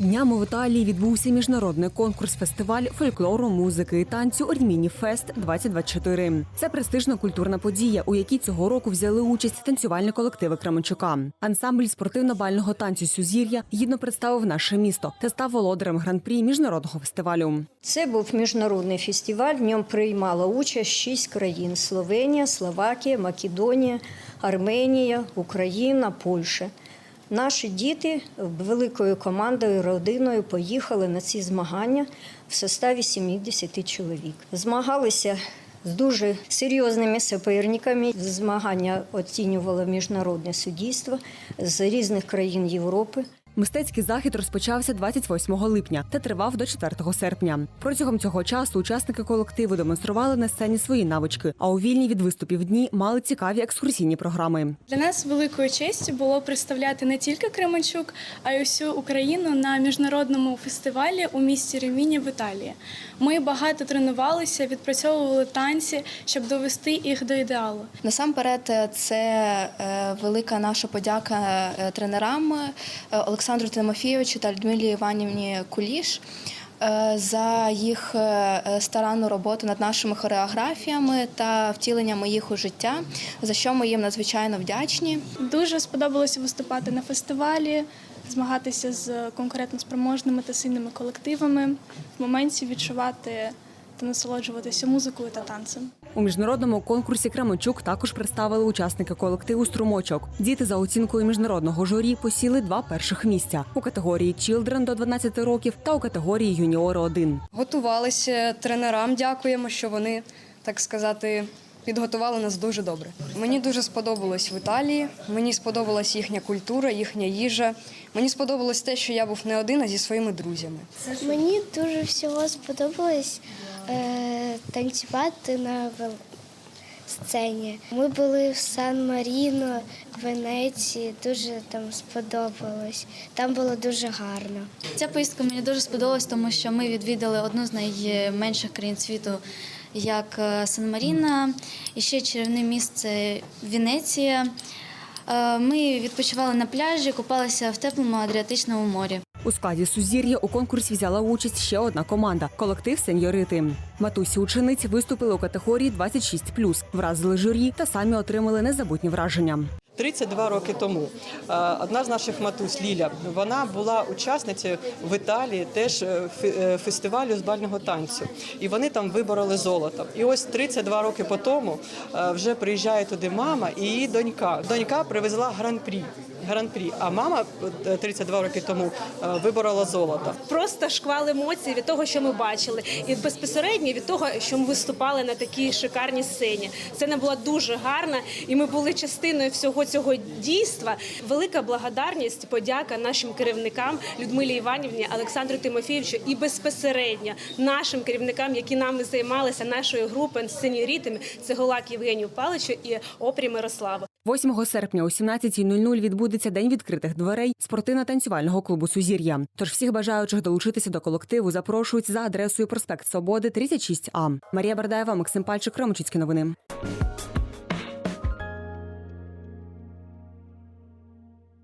Днями в Італії відбувся міжнародний конкурс-фестиваль фольклору, музики і танцю Орміні Фест 2024 Це престижна культурна подія, у якій цього року взяли участь танцювальні колективи Кременчука. Ансамбль спортивно-бального танцю Сюзір'я гідно представив наше місто та став володарем гран-прі міжнародного фестивалю. Це був міжнародний фестиваль. В ньому приймало участь шість країн: Словенія, Словакія, Македонія, Арменія, Україна, Польща. Наші діти великою командою, родиною поїхали на ці змагання в составі 70 чоловік. Змагалися з дуже серйозними суперниками. Змагання оцінювало міжнародне суддівство з різних країн Європи. Мистецький захід розпочався 28 липня та тривав до 4 серпня. Протягом цього часу учасники колективу демонстрували на сцені свої навички, а у вільні від виступів дні мали цікаві екскурсійні програми. Для нас великою честю було представляти не тільки Кременчук, а й усю Україну на міжнародному фестивалі у місті Реміні в Італії. Ми багато тренувалися, відпрацьовували танці, щоб довести їх до ідеалу. Насамперед, е, це е, велика наша подяка е, тренерам е, Олександру Тимофійовичу та Людмилі Іванівні Куліш. е, За їх е, старанну роботу над нашими хореографіями та втіленням їх у життя, за що ми їм надзвичайно вдячні. Дуже сподобалося виступати на фестивалі, змагатися з конкурентноспроможними та сильними колективами, в моменті відчувати та насолоджуватися музикою та танцем. У міжнародному конкурсі Кременчук також представили учасники колективу Струмочок. Діти за оцінкою міжнародного журі посіли два перших місця у категорії Children до 12 років та у категорії Юніори 1 Готувалися тренерам. Дякуємо, що вони, так сказати, підготували нас дуже добре. Мені дуже сподобалось в Італії. Мені сподобалась їхня культура, їхня їжа. Мені сподобалось те, що я був не один, а зі своїми друзями. Мені дуже всього сподобалось е, танцювати на сцені. Ми були в Сан-Маріно, Венеції, дуже там сподобалось. Там було дуже гарно. Ця поїздка мені дуже сподобалась, тому що ми відвідали одну з найменших країн світу, як е, Сан-Маріна, і ще чарівне місце Венеція. Е, Ми відпочивали на пляжі, купалися в теплому Адріатичному морі. У складі Сузір'я у конкурсі взяла участь ще одна команда колектив сеньорити. Матусі учениць виступили у категорії 26+, вразили журі та самі отримали незабутні враження. 32 роки тому е, одна з наших матусь Ліля вона була учасницею в Італії теж е, е, фестивалю з бального танцю, і вони там вибороли золото. І ось 32 роки по тому вже приїжджає туди мама і її донька. Донька привезла гран-прі. Гран-прі, а мама е, 32 роки тому е, виборола золото. просто шквал емоцій від того, що ми бачили, і безпосередньо від того, що ми виступали на такій шикарній сцені. Це була дуже гарна, і ми були частиною всього цього дійства. Велика благодарність, подяка нашим керівникам Людмилі Іванівні, Олександру Тимофійовичу і безпосередньо нашим керівникам, які нами займалися нашої групи сеньорітами. Це Голак Євгенію Паличу і Опрі Мирославу. 8 серпня о 17.00 відбудеться день відкритих дверей спортивно-танцювального клубу Сузір'я. Тож всіх бажаючих долучитися до колективу запрошують за адресою проспект Свободи 36А. Марія Бардаєва, Максим Пальчик, Кремчицькі новини.